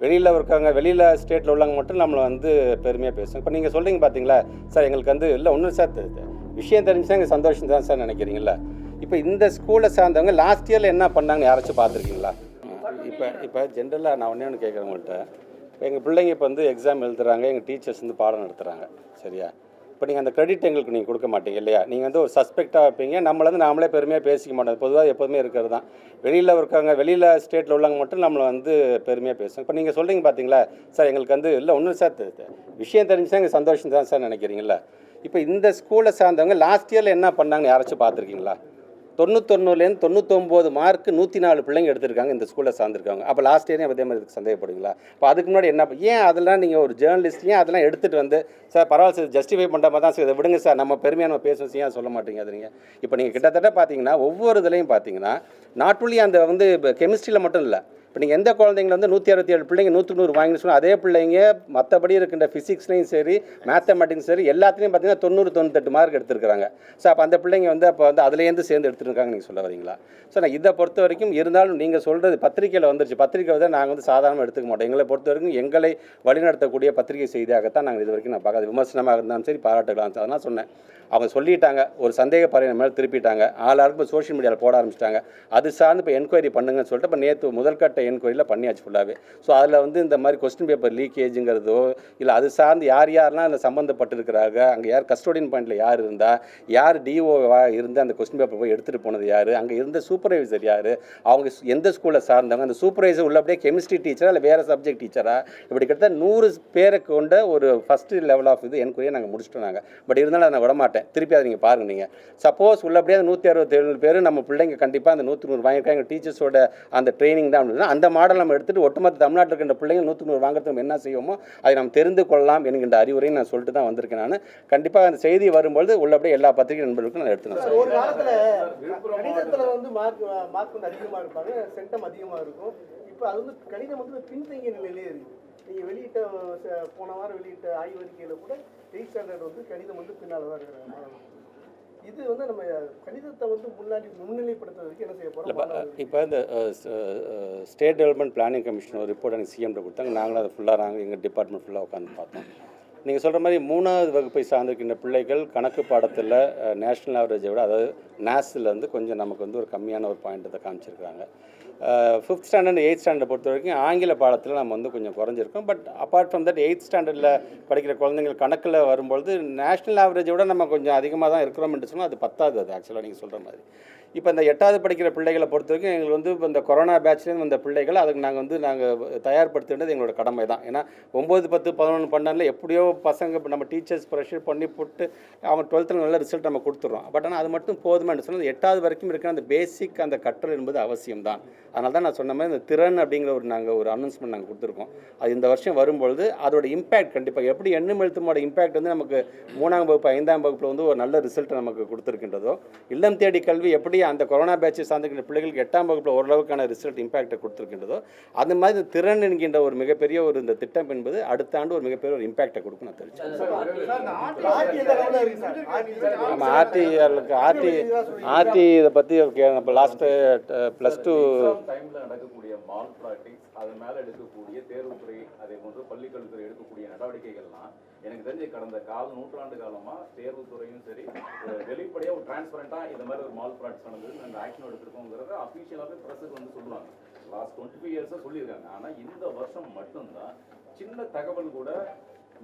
வெளியில் இருக்காங்க வெளியில் ஸ்டேட்டில் உள்ளவங்க மட்டும் நம்மளை வந்து பெருமையாக பேசுவோம் இப்போ நீங்கள் சொல்கிறீங்க பார்த்தீங்களா சார் எங்களுக்கு வந்து இல்லை ஒன்றும் சார் தெ- விஷயம் தெரிஞ்சுதான் எங்கள் சந்தோஷம் தான் சார் நினைக்கிறீங்களா இப்போ இந்த ஸ்கூலை சார்ந்தவங்க லாஸ்ட் இயரில் என்ன பண்ணாங்க? யாராச்சும் பார்த்துருக்கீங்களா இப்போ இப்போ ஜென்ரலாக நான் ஒன்றே ஒன்று கேட்குறேன் உங்கள்கிட்ட இப்போ எங்கள் பிள்ளைங்க இப்போ வந்து எக்ஸாம் எழுதுறாங்க எங்கள் டீச்சர்ஸ் வந்து பாடம் நடத்துகிறாங்க சரியா? இப்போ நீங்கள் அந்த கிரெடிட் எங்களுக்கு நீங்கள் கொடுக்க மாட்டீங்க இல்லையா? நீங்கள் வந்து ஒரு சஸ்பெக்டாக வைப்பீங்க நம்மளை வந்து நாமளே பெருமையாக பேசிக்க மாட்டோம். பொதுவாக எப்போதுமே இருக்கிறது தான். வெளியில் இருக்கவங்க வெளியில் ஸ்டேட்டில் உள்ளவங்க மட்டும் நம்மளை வந்து பெருமையாக பேசுவோம் இப்போ நீங்கள் சொல்கிறீங்க பார்த்தீங்களா சார் எங்களுக்கு வந்து இல்லை ஒன்றும் சார். விஷயம் தெரிஞ்சுதான் எங்கள் சந்தோஷம் தான் சார் நினைக்கிறீங்களா இப்போ இந்த ஸ்கூலை சார்ந்தவங்க லாஸ்ட் இயரில் என்ன பண்ணாங்கன்னு யாராச்சும் பார்த்துருக்கீங்களா? தொண்ணூத்தொன்னுலேருந்து தொண்ணூத்தொம்பது மார்க் நூற்றி நாலு பிள்ளைங்க எடுத்திருக்காங்க இந்த ஸ்கூலில் சார்ந்திருக்காங்க அப்போ லாஸ்ட் இயரையும் அதே மாதிரி இதுக்கு சந்தேகப்படுவீங்களா? இப்போ அதுக்கு முன்னாடி என்ன ஏன் அதெல்லாம் நீங்கள் ஒரு ஜேர்னலிஸ்ட் ஏன் அதெல்லாம் எடுத்துகிட்டு வந்து சார் பரவாயில்ல சார் ஜஸ்டிஃபை பண்ணுற மாதிரி தான் சார் இதை விடுங்க சார் நம்ம பெருமையாக நம்ம பேசுவோம் ஏன் சொல்ல மாட்டீங்க அது நீங்கள் இப்போ நீங்கள் கிட்டத்தட்ட பார்த்தீங்கன்னா ஒவ்வொரு இதுலையும் பார்த்தீங்கன்னா நாட் ஒன்லி அந்த வந்து கெமிஸ்ட்ரியில் மட்டும் இல்லை இப்போ நீங்கள் எந்த குழந்தைங்கள வந்து நூற்றி அறுபத்தி ஏழு பிள்ளைங்க நூற்றி நூறு வாங்கினு சொன்னால் அதே பிள்ளைங்க மற்றபடி இருக்கின்ற ஃபிசிக்ஸ்லையும் சரி மேத்தமெட்டிக்ஸ் சரி எல்லாத்துலேயும் பார்த்தீங்கன்னா தொண்ணூறு தொண்ணூத்தெட்டு மார்க் எடுத்துருக்காங்க ஸோ அப்போ அந்த பிள்ளைங்க வந்து அப்போ வந்து அதுலேருந்து சேர்ந்து எடுத்துருக்காங்க நீங்கள் சொல்ல வரீங்களா? ஸோ நான் இதை பொறுத்த வரைக்கும் இருந்தாலும் நீங்கள் சொல்கிறது பத்திரிக்கையில் வந்துருச்சு. பத்திரிக்கை வந்து நாங்கள் வந்து சாதாரணமாக எடுத்துக்க மாட்டோம். எங்களை பொறுத்த வரைக்கும் எங்களை வழிநடத்தக்கூடிய பத்திரிகை செய்தியாகத்தான் நாங்கள் இது வரைக்கும் நான் பார்க்காது விமர்சனமாக இருந்தாலும் சரி பாராட்டுக்கலாம் அதெல்லாம் சொன்னேன். அவங்க சொல்லிட்டாங்க. ஒரு சந்தேக பறைய மேலே திருப்பிட்டாங்க. ஆளாருக்கு சோஷியல் மீடியாவில் போட ஆரம்பிச்சிட்டாங்க. அது சார்ந்து இப்போ என்கொயரி பண்ணுங்கன்னு சொல்லிட்டு இப்போ நேற்று முதல்கட்ட என்கொயரியில் பண்ணியாச்சு ஃபுல்லாகவே ஸோ அதில் வந்து இந்த மாதிரி கொஸ்டின் பேப்பர் லீக்கேஜுங்கிறதோ இல்லை அது சார்ந்து யார் யாரெல்லாம் அதில் சம்மந்தப்பட்டிருக்கிறாங்க அங்கே யார் கஸ்டோடியன் பாயிண்டில் யார் இருந்தால் யார் டிஓவாக இருந்து அந்த கொஸ்டின் பேப்பர் போய் எடுத்துகிட்டு போனது யார் அங்கே இருந்த சூப்பர்வைசர் யார் அவங்க எந்த ஸ்கூலில் சார்ந்தவங்க அந்த சூப்பர்வைசர் உள்ள அப்படியே கெமிஸ்ட்ரி டீச்சரா இல்லை வேறு சப்ஜெக்ட் டீச்சராக இப்படி கிட்டத்தட்ட நூறு பேரை கொண்ட ஒரு ஃபஸ்ட்டு லெவல் ஆஃப் இது என்கொயரியை நாங்கள் முடிச்சுட்டோம் நாங்கள் பட் இருந்தாலும் அதை நான் விட மாட்டேன் திருப்பி அதை நீங்கள் பாருங்கள் நீங்கள் சப்போஸ் உள்ளபடியே அந்த நூற்றி அறுபத்தேழு பேர் நம்ம பிள்ளைங்க கண்டிப்பாக அந்த நூற்றி நூறு வாங்கியிருக்காங்க டீச்சர்ஸோட அந்த ட்ரைனிங் தான் அப்படின்னா அந்த மாடல் நம்ம எடுத்துகிட்டு ஒட்டுமொத்த தமிழ்நாட்டில் இருக்கின்ற பிள்ளைங்க நூற்றி நூறு வாங்குறதுக்கு என்ன செய்வோமோ அதை நாம் தெரிந்து கொள்ளலாம் என்கின்ற அறிவுரையும் நான் சொல்லிட்டு தான் வந்திருக்கேன் நான். கண்டிப்பாக அந்த செய்தி வரும்பொழுது உள்ளபடியே எல்லா பத்திரிகை நண்பர்களுக்கும் நான் எடுத்துக்கிறேன். சார், ஒரு காலத்தில் வந்து மார்க் மார்க் வந்து அதிகமாக இருப்பாங்க சென்டம் அதிகமாக இருக்கும். இப்போ அது வந்து கணிதம் வந்து பின்தங்கிய நிலையிலே இருக்குது நீங்கள் வெளியிட்ட போன வாரம் வெளியிட்ட ஆய்வறிக்கையில் கூட எயிட் ஸ்டாண்டர்ட் வந்து கணிதம் வந்து பின்னால் தான் இருக்கிறாங்க இது வந்து நம்ம கணிதத்தை வந்து முன்னாடி முன்னிலைப்படுத்துறதுக்கு என்ன செய்ய மாணவர்கள் இப்போ இந்த ஸ்டேட் டெவலப்மெண்ட் பிளானிங் கமிஷன் ஒரு ரிப்போர்ட் எனக்கு சிஎம்கிட்ட கொடுத்தாங்க. நாங்களும் அதை ஃபுல்லாக நாங்கள் எங்கள் டிபார்ட்மெண்ட் ஃபுல்லாக உட்காந்து பார்த்தோம். நீங்கள் சொல்கிற மாதிரி மூணாவது வகுப்பை சார்ந்திருக்கின்ற பிள்ளைகள் கணக்கு பாடத்தில் நேஷ்னல் ஆவரேஜை விட அதாவது நேஸில் வந்து கொஞ்சம் நமக்கு வந்து ஒரு கம்மியான ஒரு பாயிண்ட்டை காமிச்சிருக்காங்க ஃபிஃப்த் ஸ்டாண்டர்ட் எயித் ஸ்டாண்டர்ட் பொறுத்த வரைக்கும் ஆங்கில பாடத்தில் நம்ம வந்து கொஞ்சம் குறைஞ்சிருக்கோம். But apart from that eight ஸ்டாண்டர்டில் படிக்கிற குழந்தைங்கள் கணக்கில் வரும்பொழுது நேஷ்னல் ஆவரேஜை விட நம்ம கொஞ்சம் அதிகமாக தான் இருக்கிறோம்னு சொன்னால் அது பத்தாது அது ஆக்சுவலாக நீங்கள் சொல்கிற மாதிரி. இப்போ இந்த எட்டாவது படிக்கிற பிள்ளைகளை பொறுத்த வரைக்கும் எங்களுக்கு வந்து இப்போ இந்த கொரோனா பேட்ச்லேருந்து வந்த பிள்ளைகள் அதுக்கு நாங்கள் வந்து நாங்கள் தயார்படுத்த வேண்டியது எங்களோட கடமை தான். ஏன்னா ஒம்பது பத்து பதினொன்று பன்னெண்டில் எப்படியோ பசங்க நம்ம டீச்சர்ஸ் ப்ரெஷர் பண்ணி போட்டு அவன் டுவெல்த்தில் நல்ல ரிசல்ட் நம்ம கொடுத்துட்றோம். பட் ஆனால் அது மட்டும் போதுமானு சொன்னால் எட்டாவது வரைக்கும் இருக்கிற அந்த பேசிக் அந்த கற்றல் என்பது அவசியம் தான். அதனால தான் நான் சொன்ன மாதிரி இந்த திறன் அப்படிங்கிற ஒரு நாங்கள் ஒரு அனௌன்ஸ்மெண்ட் நாங்கள் கொடுத்துருக்கோம். அது இந்த வருஷம் வரும்பொழுது அதோட இம்பேக்ட் கண்டிப்பாக எப்படி எண்ணும் எழுத்துமோட இம்பேக்ட் வந்து நமக்கு மூணாம் வகுப்பு ஐந்தாம் வகுப்பில் வந்து ஒரு நல்ல ரிசல்ட் நமக்கு கொடுத்துருக்கின்றதோ இல்லம் தேடி கல்வி எப்படி அந்த கொரோனா பேட்சை சார்ந்திருக்கிற பிள்ளைகளுக்கு எட்டாம் வகுப்பில் ஓரளவுக்கான ரிசல்ட் இம்பேக்டை கொடுத்துருக்கின்றதோ அந்த மாதிரி இந்த திறன் என்கின்ற ஒரு மிகப்பெரிய ஒரு இந்த திட்டம் என்பது அடுத்த ஆண்டு ஒரு மிகப்பெரிய ஒரு இம்பேக்டை கொடுக்கும் நான் தெரிவிச்சேன் ஆர்டி ஆர்டி நம்ம ஆர்டி ஆர்டி இதை பற்றி இப்போ லாஸ்ட்டு ப்ளஸ் டூ டைம்ல நடக்கக்கூடிய மால் ப்ராக்டிஸ் அது மேல எடுக்கக்கூடிய தேர்வுத்துறை அதே போன்று பள்ளிக்கல்வித்துறை எடுக்கக்கூடிய நடவடிக்கைகள்லாம் எனக்கு தெரிஞ்சு கடந்த கால நூற்றாண்டு காலமா தேர்வுத்துறையும் சரி வெளிப்படையாக வெளிப்படையா ஒரு டிரான்ஸ்பரண்டா இந்த மாதிரி ஒரு மால் ப்ராக்டிஸ் நடந்தது நாங்கள் ஆக்ஷன் எடுத்திருக்கோங்கிறத அஃபீஷியலாகவே ப்ரெஸ்ஸுக்கு வந்து சொல்லுவாங்க. லாஸ்ட் டுவெண்ட்டி ஃபைவ் இயர்ஸாக சொல்லியிருக்காங்க. ஆனா இந்த வருஷம் மட்டும்தான் சின்ன தகவல் கூட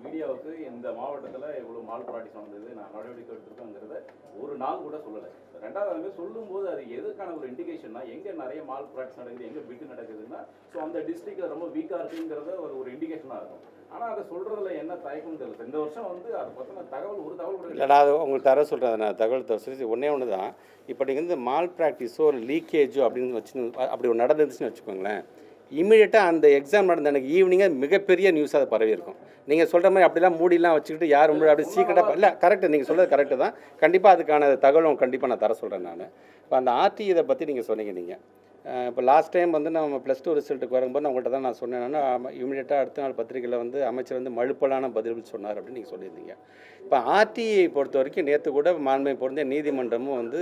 மீடியாவுக்கு இந்த மாவட்டத்தில் எவ்வளோ மால் ப்ராக்டிஸ் வந்தது நான் நடவடிக்கை எடுத்திருக்கோங்கிறத ஒரு நாள் கூட சொல்லலை. ரெண்டாவது சொல்லும்போது அது எதுக்கான ஒரு இண்டிகேஷன்னா எங்கே நிறைய மால் ப்ராக்டிஸ் நடக்குது எங்கே பிட்டு நடக்குதுன்னா ஸோ அந்த டிஸ்ட்ரிக்டில் ரொம்ப வீக்காக இருக்குங்கிறத ஒரு ஒரு இண்டிகேஷனாக இருக்கும். ஆனால் அதை சொல்கிறதுல என்ன தயக்கம் தெரியல இந்த வருஷம் வந்து அதை பற்றின தகவல் ஒரு தகவல் கூட நான் அது உங்களுக்கு தர சொல்கிறேன் நான் தகவல் தர சொல்லி ஒன்றே ஒன்று தான் இப்போ நீங்கள் வந்து மால் ப்ராக்டிஸோ லீக்கேஜோ அப்படின்னு வச்சு அப்படி ஒரு நடந்துச்சுன்னு வச்சுக்கோங்களேன். இமீடியட்டாக அந்த எக்ஸாம் நடந்த எனக்கு ஈவினிங்காக மிகப்பெரிய நியூஸ் அது பரவி இருக்கும் நீங்கள் சொல்கிற மாதிரி அப்படிலாம் மூடிலாம் வச்சுக்கிட்டு யார் முன்னாடி அப்படி சீக்கிரட்டாக இல்லை கரெக்டு நீங்கள் சொல்கிறது கரெக்டு தான். கண்டிப்பாக அதுக்கான தகவலும் கண்டிப்பாக நான் தர சொல்கிறேன் நான். இப்போ அந்த ஆர்டி இதை பற்றி நீங்கள் சொன்னீங்க நீங்கள் இப்போ லாஸ்ட் டைம் வந்து நம்ம ப்ளஸ் டூ ரிசல்ட்டுக்கு வரும்போது நான் உங்கள்கிட்ட தான் நான் சொன்னேன்னா இமீடியட்டாக அடுத்த நாள் பத்திரிக்கையில் வந்து அமைச்சர் வந்து மழுப்பலான பதில் சொன்னார் அப்படின்னு நீங்கள் சொல்லியிருந்தீங்க. இப்போ ஆர்டிஐ பொறுத்த வரைக்கும் நேற்று கூட மாண்பை பொருந்திய நீதிமன்றமும் வந்து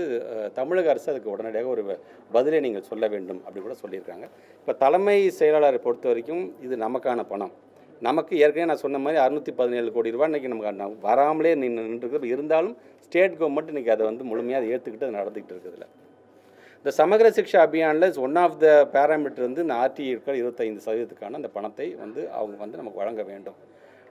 தமிழக அரசு அதுக்கு உடனடியாக ஒரு பதிலை நீங்கள் சொல்ல வேண்டும் அப்படி கூட சொல்லியிருக்காங்க. இப்போ தலைமை செயலாளரை பொறுத்த வரைக்கும் இது நமக்கான பணம். நமக்கு ஏற்கனவே நான் சொன்ன மாதிரி அறுநூற்றி பதினேழு கோடி ரூபா இன்றைக்கி நமக்கு ந- வராமலே நின்று நின்றுருக்கு. இருந்தாலும் ஸ்டேட் கவர்மெண்ட் இன்றைக்கி அதை வந்து முழுமையாக அதை ஏற்றுக்கிட்டு அது நடந்துக்கிட்டு இருக்குதுல்ல இந்த சமகர சிக்ஷா அபியானில் ஒன் ஆஃப் த பேராமீட்டர் வந்து இந்த ஆர்டி இருக்கிற இருபத்தைந்து சதவீதத்துக்கான அந்த பணத்தை வந்து அவங்க வந்து நமக்கு வழங்க வேண்டும்.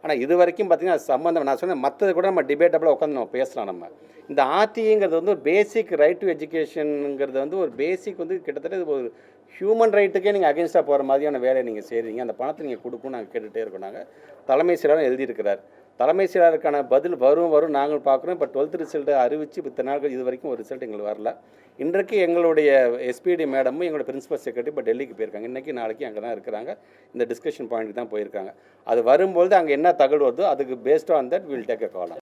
ஆனால் இது வரைக்கும் பார்த்திங்கன்னா சம்மந்தம் நான் சொன்னேன் மற்றது கூட நம்ம டிபேட்டபிளாக உட்காந்து நம்ம பேசலாம் நம்ம. இந்த ஆர்டிங்கிறது வந்து ஒரு பேசிக் ரைட் டு எஜுகேஷனுங்கிறது வந்து ஒரு பேசிக் வந்து கிட்டத்தட்ட ஒரு ஹியூமன் ரைட்டுக்கே நீங்கள் அகேன்ஸ்டாக போகிற மாதிரியான வேலையை நீங்கள் செய்கிறீங்க அந்த பணத்தை நீங்கள் கொடுக்கணும் நாங்கள் கேட்டுகிட்டே இருக்கோம் நாங்கள் தலைமை செயலாளர் எழுதியிருக்கிறார். தலைமை செயலாளருக்கான பதில் வரும் வரும் நாங்கள் பார்க்குறோம். இப்போ டுவெல்த் ரிசல்ட்டை அறிவித்து இத்தனை நாட்கள் இது வரைக்கும் ஒரு ரிசல்ட் எங்களுக்கு வரல. இன்றைக்கு எங்களுடைய எஸ்பிடி மேடமும் எங்களோட பிரின்ஸிபல் செக்ரட்டரி இப்போ டெல்லிக்கு போயிருக்காங்க. இன்றைக்கி நாளைக்கு அங்கே தான் இருக்கிறாங்க. இந்த டிஸ்கஷன் பாயிண்ட்டுக்கு தான் போயிருக்காங்க. அது வரும்பொழுது அங்கே என்ன தகவல் வருதோ அதுக்கு based on that will take a call